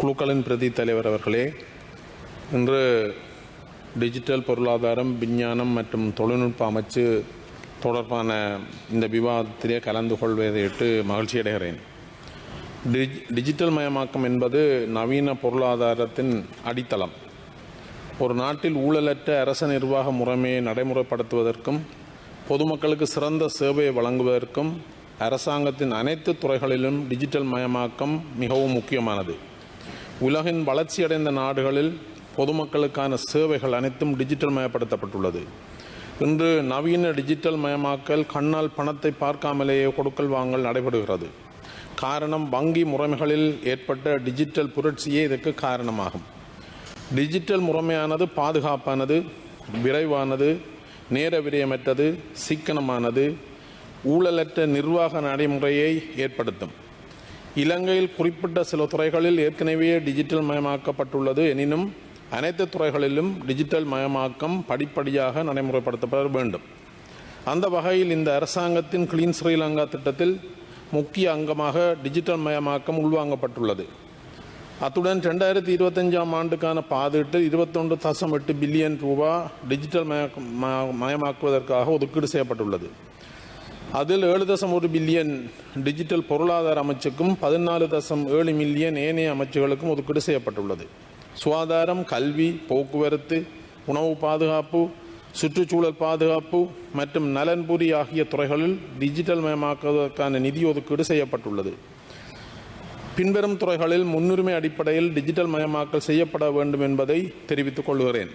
குழுக்களின் பிரதி தலைவர் அவர்களே இன்று டிஜிட்டல் பொருளாதாரம் விஞ்ஞானம் மற்றும் தொழில்நுட்ப அமைச்சு தொடர்பான இந்த விவாதத்திலே கலந்து கொள்வதையிட்டு மகிழ்ச்சி அடைகிறேன். டிஜ் டிஜிட்டல் மயமாக்கம் என்பது நவீன பொருளாதாரத்தின் அடித்தளம். ஒரு நாட்டில் ஊழலற்ற அரச நிர்வாக முறைமையை நடைமுறைப்படுத்துவதற்கும் பொதுமக்களுக்கு சிறந்த சேவையை வழங்குவதற்கும் அரசாங்கத்தின் அனைத்து துறைகளிலும் டிஜிட்டல் மயமாக்கம் மிகவும் முக்கியமானது. உலகின் வளர்ச்சியடைந்த நாடுகளில் பொதுமக்களுக்கான சேவைகள் அனைத்தும் டிஜிட்டல் மயப்படுத்தப்பட்டுள்ளது. இன்று நவீன டிஜிட்டல் மயமாக்கல் கண்ணால் பணத்தை பார்க்காமலேயே கொடுக்கல் வாங்கல் நடைபெறுகிறது. காரணம் வங்கி முறைமைகளில் ஏற்பட்ட டிஜிட்டல் புரட்சியே இதற்கு காரணமாகும். டிஜிட்டல் முறைமையானது பாதுகாப்பானது விரைவானது நேர விரயமற்றது சிக்கனமானது ஊழலற்ற நிர்வாக நடைமுறையை ஏற்படுத்தும். இலங்கையில் குறிப்பிட்ட சில துறைகளில் ஏற்கனவே டிஜிட்டல் மயமாக்கப்பட்டுள்ளது. எனினும் அனைத்து துறைகளிலும் டிஜிட்டல் மயமாக்கம் படிப்படியாக நடைமுறைப்படுத்தப்பட வேண்டும். அந்த வகையில் இந்த அரசாங்கத்தின் கிளீன் ஸ்ரீலங்கா திட்டத்தில் முக்கிய அங்கமாக டிஜிட்டல் மயமாக்கம் உள்வாங்கப்பட்டுள்ளது. அத்துடன் ரெண்டாயிரத்தி இருபத்தஞ்சாம் ஆண்டுக்கான பாதீட்டில் இருபத்தொன்று தசம் எட்டு பில்லியன் ரூபா டிஜிட்டல் மயக்க- மயமாக்குவதற்காக ஒதுக்கீடு செய்யப்பட்டுள்ளது. அதில் ஏழு தசம் ஒரு பில்லியன் டிஜிட்டல் பொருளாதார அமைச்சுக்கும் பதினாலு தசம் ஏழு மில்லியன் ஏனைய அமைச்சுகளுக்கும் ஒதுக்கீடு செய்யப்பட்டுள்ளது. சுகாதாரம் கல்வி போக்குவரத்து உணவு பாதுகாப்பு சுற்றுச்சூழல் பாதுகாப்பு மற்றும் நலன்புரி ஆகிய துறைகளில் டிஜிட்டல் மயமாக்குவதற்கான நிதி ஒதுக்கீடு செய்யப்பட்டுள்ளது. பின்வரும் துறைகளில் முன்னுரிமை அடிப்படையில் டிஜிட்டல் மயமாக்கல் செய்யப்பட வேண்டும் என்பதை தெரிவித்துக் கொள்கிறேன்.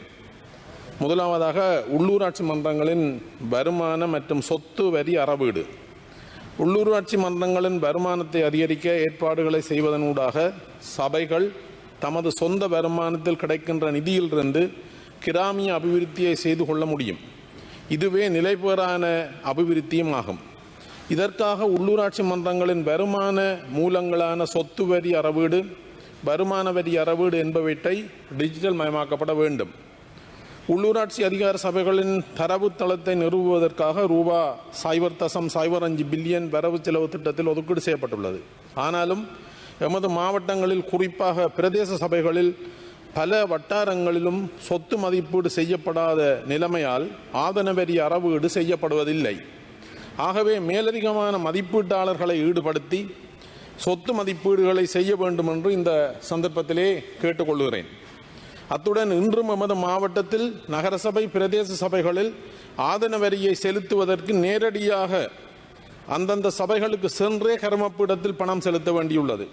முதலாவதாக உள்ளூராட்சி மன்றங்களின் வருமான மற்றும் சொத்து வரி அறவீடு. உள்ளூராட்சி மன்றங்களின் வருமானத்தை அதிகரிக்க ஏற்பாடுகளை செய்வதனூடாக சபைகள் தமது சொந்த வருமானத்தில் கிடைக்கின்ற நிதியிலிருந்து கிராமிய அபிவிருத்தியை செய்து கொள்ள முடியும். இதுவே நிலைபெறான அபிவிருத்தியும் ஆகும். இதற்காக உள்ளூராட்சி மன்றங்களின் வருமான மூலங்களான சொத்து வரி அறவீடு வருமான வரி அறவீடு என்பவற்றை டிஜிட்டல் மயமாக்கப்பட வேண்டும். உள்ளூராட்சி அதிகார சபைகளின் தரவு தளத்தை நிறுவுவதற்காக ரூபா சைபர் தசம் சைபர் அஞ்சு பில்லியன் வரவு செலவு திட்டத்தில் ஒதுக்கீடு செய்யப்பட்டுள்ளது. ஆனாலும் எமது மாவட்டங்களில் குறிப்பாக பிரதேச சபைகளில் பல வட்டாரங்களிலும் சொத்து மதிப்பீடு செய்யப்படாத நிலைமையால் ஆதன வரி அறவீடு செய்யப்படுவதில்லை. ஆகவே மேலதிகமான மதிப்பீட்டாளர்களை ஈடுபடுத்தி சொத்து மதிப்பீடுகளை செய்ய வேண்டும் என்று இந்த சந்தர்ப்பத்திலே கேட்டுக்கொள்கிறேன். அத்துடன் இன்றும் எமது மாவட்டத்தில் நகரசபை பிரதேச சபைகளில் ஆதன வரியை செலுத்துவதற்கு நேரடியாக அந்தந்த சபைகளுக்கு சென்றே கருமப்பீடத்தில் பணம் செலுத்த வேண்டியுள்ளது.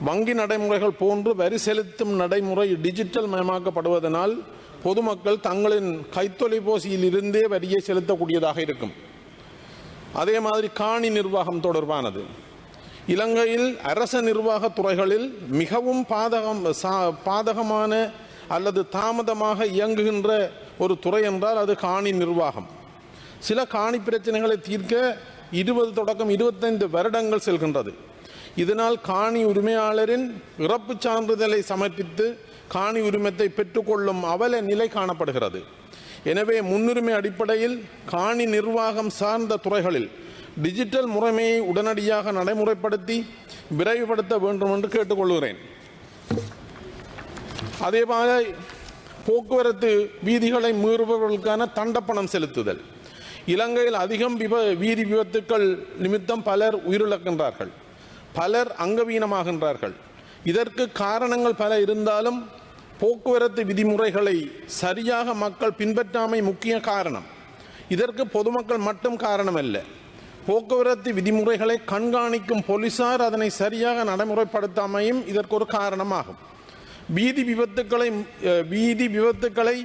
வங்கி நடைமுறைகள் போன்று வரி செலுத்தும் நடைமுறை டிஜிட்டல் மயமாக்கப்படுவதனால் பொதுமக்கள் தங்களின் கைத்தொலைபேசியில் இருந்தே வரியை செலுத்தக்கூடியதாக இருக்கும். அதே மாதிரி காணி நிர்வாகம் தொடர்பானது. இலங்கையில் அரச நிர்வாக துறைகளில் மிகவும் பாதகம் சா- பாதகமான அல்லது தாமதமாக இயங்குகின்ற ஒரு துறை என்றால் அது காணி நிர்வாகம். சில காணி பிரச்சனைகளை தீர்க்க இருபது தொடக்கம் இருபத்தைந்து வருடங்கள் செல்கின்றது. இதனால் காணி உரிமையாளரின் இறப்பு சான்றிதழை சமர்ப்பித்து காணி உரிமத்தை பெற்றுக்கொள்ளும் அவல நிலை காணப்படுகிறது. எனவே முன்னுரிமை அடிப்படையில் காணி நிர்வாகம் சார்ந்த துறைகளில் டிஜிட்டல் முறைமையை உடனடியாக நடைமுறைப்படுத்தி விரைவுபடுத்த வேண்டும் என்று கேட்டுக்கொள்கிறேன். அதேபோல போக்குவரத்து வீதிகளை மீறுபவர்களுக்கான தண்டப்பணம் செலுத்துதல். இலங்கையில் அதிகம் விப வீதி விபத்துக்கள் நிமித்தம் பலர் உயிரிழக்கின்றார்கள். பலர் அங்கவீனமாகின்றார்கள். இதற்கு காரணங்கள் பல இருந்தாலும் போக்குவரத்து விதிமுறைகளை சரியாக மக்கள் பின்பற்றாமை முக்கிய காரணம். இதற்கு பொதுமக்கள் மட்டும் காரணமல்ல. போக்குவரத்து விதிமுறைகளை கண்காணிக்கும் போலீசார் அதனை சரியாக நடைமுறைப்படுத்தாமையும் இதற்கு ஒரு காரணமாகும். வீதி விபத்துக்களை வீதி விபத்துக்களை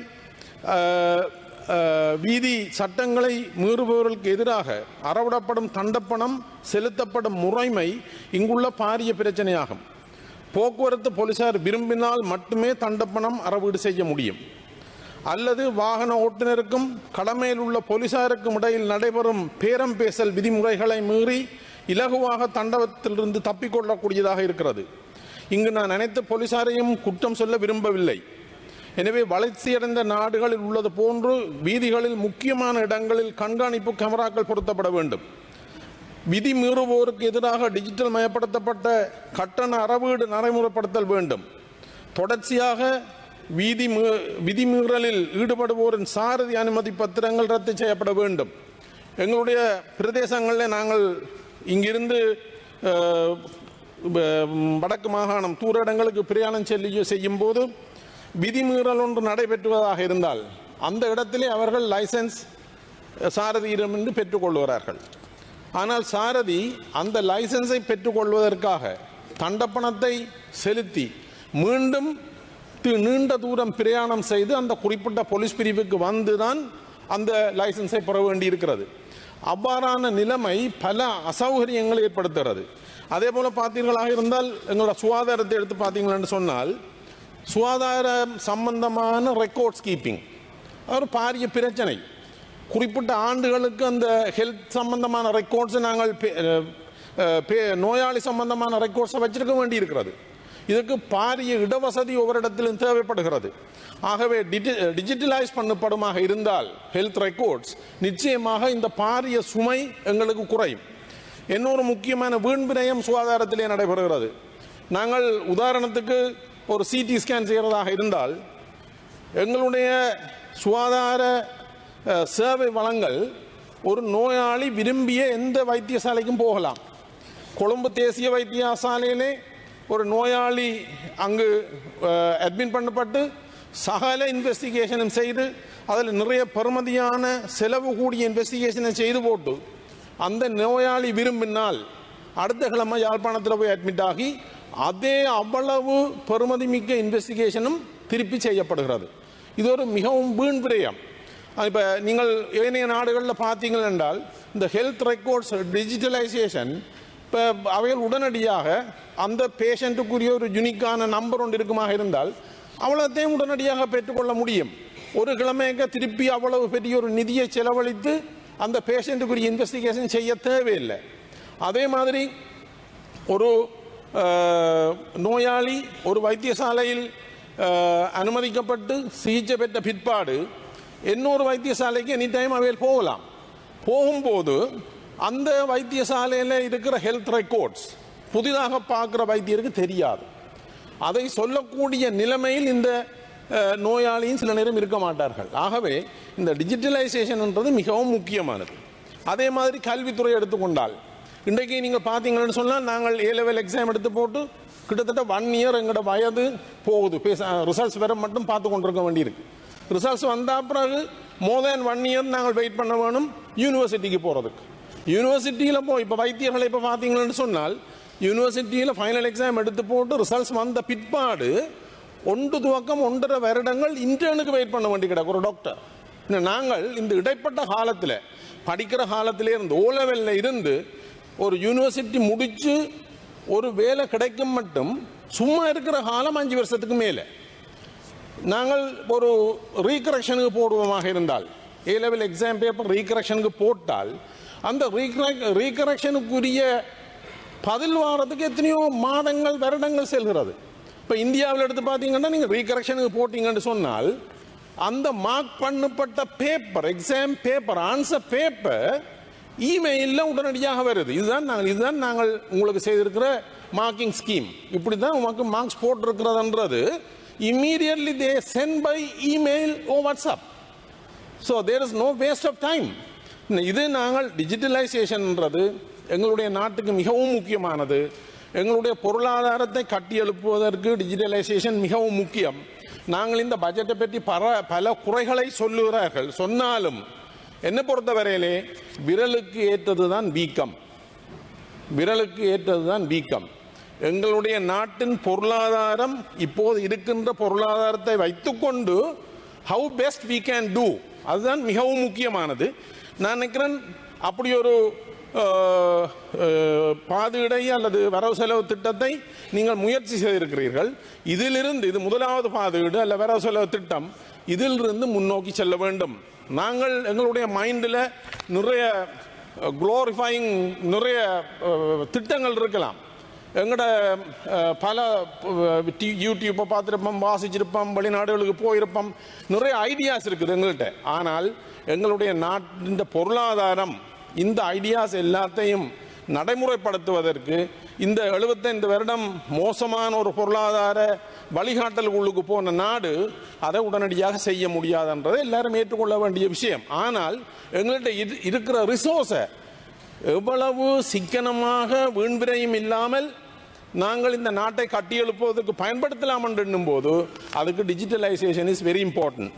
வீதி சட்டங்களை மீறுபவர்களுக்கு எதிராக அறவிடப்படும் தண்டப்பணம் செலுத்தப்படும் முறைமை இங்குள்ள பாரிய பிரச்சனையாகும். போக்குவரத்து போலீசார் விரும்பினால் மட்டுமே தண்டப்பணம் அறவீடு செய்ய முடியும். அல்லது வாகன ஓட்டுநருக்கும் கடமையில் உள்ள போலீசாருக்கும் இடையில் நடைபெறும் பேரம் பேசல் விதிமுறைகளை மீறி இலகுவாக தண்டவத்திலிருந்து தப்பிக்கொள்ளக்கூடியதாக இருக்கிறது. இங்கு நான் அனைத்து போலீசாரையும் குற்றம் சொல்ல விரும்பவில்லை. எனவே வளர்ச்சியடைந்த நாடுகளில் உள்ளது போன்று வீதிகளில் முக்கியமான இடங்களில் கண்காணிப்பு கேமராக்கள் பொருத்தப்பட வேண்டும். விதி மீறுவோருக்கு எதிராக டிஜிட்டல் மயப்படுத்தப்பட்ட கட்டண அறவீடு நடைமுறைப்படுத்தல் வேண்டும். தொடர்ச்சியாக வீதி மீ- விதிமீறலில் ஈடுபடுவோரின் சாரதி அனுமதி பத்திரங்கள் ரத்து செய்யப்பட வேண்டும். எங்களுடைய பிரதேசங்களில் நாங்கள் இங்கிருந்து வடக்கு மாகாணம் தூர இடங்களுக்கு பிரயாணம் செல்லியோ செய்யும் போது விதிமீறல் ஒன்று நடைபெற்றுவதாக இருந்தால் அந்த இடத்திலே அவர்கள் லைசன்ஸ் சாரதியிடமிருந்து பெற்றுக்கொள்கிறார்கள் ஆனால் சாரதி அந்த லைசன்ஸை பெற்றுக்கொள்வதற்காக தண்டப்பணத்தை செலுத்தி மீண்டும் தி- நீண்ட தூரம் பிரயாணம் செய்து அந்த குறிப்பிட்ட போலீஸ் பிரிவுக்கு வந்து தான் அந்த லைசன்ஸை பெற வேண்டியிருக்கிறது அவ்வாறான நிலைமை பல அசௌகரியங்களை ஏற்படுத்துகிறது அதே போல பார்த்தீர்களாக இருந்தால் எங்களோட சுகாதாரத்தை எடுத்து பார்த்தீங்களான்னு சொன்னால் சுகாதாரம் சம்பந்தமான ரெக்கார்ட்ஸ் கீப்பிங் ஒரு பாரிய பிரச்சனை. குறிப்பிட்ட ஆண்டுகளுக்கு அந்த ஹெல்த் சம்பந்தமான ரெக்கார்ட்ஸை நாங்கள் பே- பே- நோயாளி சம்பந்தமான ரெக்கார்ட்ஸை வச்சிருக்க வேண்டியிருக்கிறது. இதுக்கு பாரிய இடவசதி ஒவ்வொரு இடத்திலும் தேவைப்படுகிறது. ஆகவே டிஜி டிஜிட்டலைஸ் பண்ணப்படுமாக இருந்தால் ஹெல்த் ரெக்கார்ட்ஸ் நிச்சயமாக இந்த பாரிய சுமை எங்களுக்கு குறையும். இன்னொரு முக்கியமான வீண்பிணையம் சுகாதாரத்திலே நடைபெறுகிறது. நாங்கள் உதாரணத்துக்கு ஒரு சிடி ஸ்கேன் செய்கிறதாக இருந்தால் எங்களுடைய சுகாதார சேவை வளங்கள் ஒரு நோயாளி விரும்பிய எந்த வைத்தியசாலைக்கும் போகலாம். கொழும்பு தேசிய வைத்தியசாலையிலே ஒரு நோயாளி அங்கு அட்மிட் பண்ணப்பட்டு சகல இன்வெஸ்டிகேஷனும் செய்து அதில் நிறைய பெருமதியான செலவு கூடிய இன்வெஸ்டிகேஷனை செய்து போட்டு அந்த நோயாளி விரும்பினால் அடுத்த கிழமை யாழ்ப்பாணத்தில் போய் அட்மிட் ஆகி அதே அவ்வளவு பெருமதி மிக்க இன்வெஸ்டிகேஷனும் திருப்பி செய்யப்படுகிறது. இது ஒரு மிகவும் வீண் விரயம் இப்போ நீங்கள் ஏனைய நாடுகளில் பார்த்தீங்கள் என்றால் இந்த ஹெல்த் ரெக்கார்ட்ஸ் டிஜிட்டலைசேஷன் இப்போ அவைகள் உடனடியாக அந்த பேஷண்ட்டுக்குரிய ஒரு யுனிக்கான நம்பர் ஒன்று இருக்குமாக இருந்தால் அவ்வளோத்தையும் உடனடியாக பெற்றுக்கொள்ள முடியும். ஒரு கிழமைக்கு திருப்பி அவ்வளவு பெரிய ஒரு நிதியை செலவழித்து அந்த பேஷண்ட்டுக்குரிய இன்வெஸ்டிகேஷன் செய்ய தேவையில்லை. அதே மாதிரி ஒரு நோயாளி ஒரு வைத்தியசாலையில் அனுமதிக்கப்பட்டு சிகிச்சை பெற்ற பிற்பாடு இன்னொரு வைத்தியசாலைக்கு எனி டைம் அவையில் போகலாம். போகும்போது அந்த வைத்தியசாலையில் இருக்கிற ஹெல்த் ரெக்கார்ட்ஸ் புதிதாக பார்க்குற வைத்தியருக்கு தெரியாது. அதை சொல்லக்கூடிய நிலைமையில் இந்த நோயாளியும் சில நேரம் இருக்க மாட்டார்கள். ஆகவே இந்த டிஜிட்டலைசேஷன்ன்றது மிகவும் முக்கியமானது. அதே மாதிரி கல்வித்துறை எடுத்துக்கொண்டால் இன்றைக்கு நீங்கள் பார்த்தீங்கன்னு சொன்னால் நாங்கள் ஏ லெவல் எக்ஸாம் எடுத்து போட்டு கிட்டத்தட்ட ஒன் இயர் எங்களோட வயது போகுது. பேச ரிசல்ட்ஸ் வர மட்டும் பார்த்து கொண்டிருக்க வேண்டியிருக்கு. ரிசல்ட்ஸ் வந்தால் பிறகு மோர் தேன் ஒன் இயர் நாங்கள் வெயிட் பண்ண வேணும் யூனிவர்சிட்டிக்கு போகிறதுக்கு யூனிவர்சிட்டியில் போ இப்போ வைத்தியர்களை இப்போ பார்த்தீங்கன்னு சொன்னால் யூனிவர்சிட்டியில் ஃபைனல் எக்ஸாம் எடுத்து போட்டு ரிசல்ட்ஸ் வந்த பிற்பாடு ஒன்று துவக்கம் ஒன்றரை வருடங்கள் இன்டர்னுக்கு வெயிட் பண்ண வேண்டி கிடக்கு ஒரு டாக்டர் இன்னும் நாங்கள் இந்த இடைப்பட்ட காலத்தில் படிக்கிற காலத்திலே இருந்து ஓ லெவலில் இருந்து ஒரு யூனிவர்சிட்டி முடித்து ஒரு வேலை கிடைக்கும் மட்டும் சும்மா இருக்கிற காலம் அஞ்சு வருஷத்துக்கு மேலே. நாங்கள் ஒரு ரீகரெக்ஷனுக்கு போடுவோமாக இருந்தால் ஏ லெவல் எக்ஸாம் பேப்பர் ரீகரெக்ஷனுக்கு போட்டால் அந்த ரீகரெக்ஷனுக்குரிய பதில் வாரத்துக்கு எத்தனையோ மாதங்கள் வருடங்கள் செல்கிறது. இப்போ இந்தியாவில் எடுத்து பார்த்தீங்கன்னா நீங்கள் ரீகரெக்ஷனுக்கு போட்டீங்கன்னு சொன்னால் அந்த மார்க் பண்ணப்பட்ட paper exam paper answer paper இமெயிலில் உடனடியாக வருது. இதுதான் நாங்கள் இதுதான் நாங்கள் உங்களுக்கு செய்திருக்கிற மார்க்கிங் ஸ்கீம் இப்படி தான் உங்களுக்கு marks போட்டிருக்கிறதுன்றது. Immediately they sent by email or WhatsApp so there is no waste of time இது நாங்கள் டிஜிட்டலைசேஷன்ன்றது எங்களுடைய நாட்டுக்கு மிகவும் முக்கியமானது. எங்களுடைய பொருளாதாரத்தை கட்டி எழுப்புவதற்கு டிஜிட்டலைசேஷன் மிகவும் முக்கியம். நாங்கள் இந்த பட்ஜெட்டை பற்றி பல பல குறைகளை சொல்லுகிறார்கள். சொன்னாலும் என்னை பொறுத்தவரையிலே விரலுக்கு ஏற்றது தான் வீக்கம். விரலுக்கு ஏற்றது தான் வீக்கம். எங்களுடைய நாட்டின் பொருளாதாரம் இப்போது இருக்கின்ற பொருளாதாரத்தை வைத்துக்கொண்டு how best we can do அதுதான் மிகவும் முக்கியமானது. நான் நினைக்கிறேன் அப்படி ஒரு பாதுடை அல்லது வரவு செலவு திட்டத்தை நீங்கள் முயற்சி செய்திருக்கிறீர்கள். இதிலிருந்து இது முதலாவது பாதுகீடு அல்ல வரவு செலவு திட்டம். இதிலிருந்து முன்னோக்கி செல்ல வேண்டும். நாங்கள் எங்களுடைய மைண்டில் நிறைய குளோரிஃபைங் நிறைய திட்டங்கள் இருக்கலாம். எங்களோட பல யூடியூப்பை பார்த்துருப்போம் வாசிச்சிருப்போம் வெளிநாடுகளுக்கு போயிருப்போம். நிறைய ஐடியாஸ் இருக்குது எங்கள்கிட்ட ஆனால் எங்களுடைய நாட்டின் பொருளாதாரம் இந்த ஐடியாஸ் எல்லாத்தையும் நடைமுறைப்படுத்துவதற்கு இந்த 75 வருடம் மோசமான ஒரு பொருளாதார வழிகாட்டல்களுக்கு போன நாடு அதை உடனடியாக செய்ய முடியாதுன்றதை எல்லாரும் ஏற்றுக்கொள்ள வேண்டிய விஷயம். ஆனால் எங்கள்கிட்ட இரு- இருக்கிற ரிசோர்ஸை எவ்வளவு சிக்கனமாக வீண்விரையும் இல்லாமல் நாங்கள் இந்த நாட்டை கட்டியெழுப்புவதற்கு பயன்படுத்தலாம் என்று போது அதுக்கு டிஜிட்டலைசேஷன் இஸ் வெரி இம்பார்ட்டன்ட்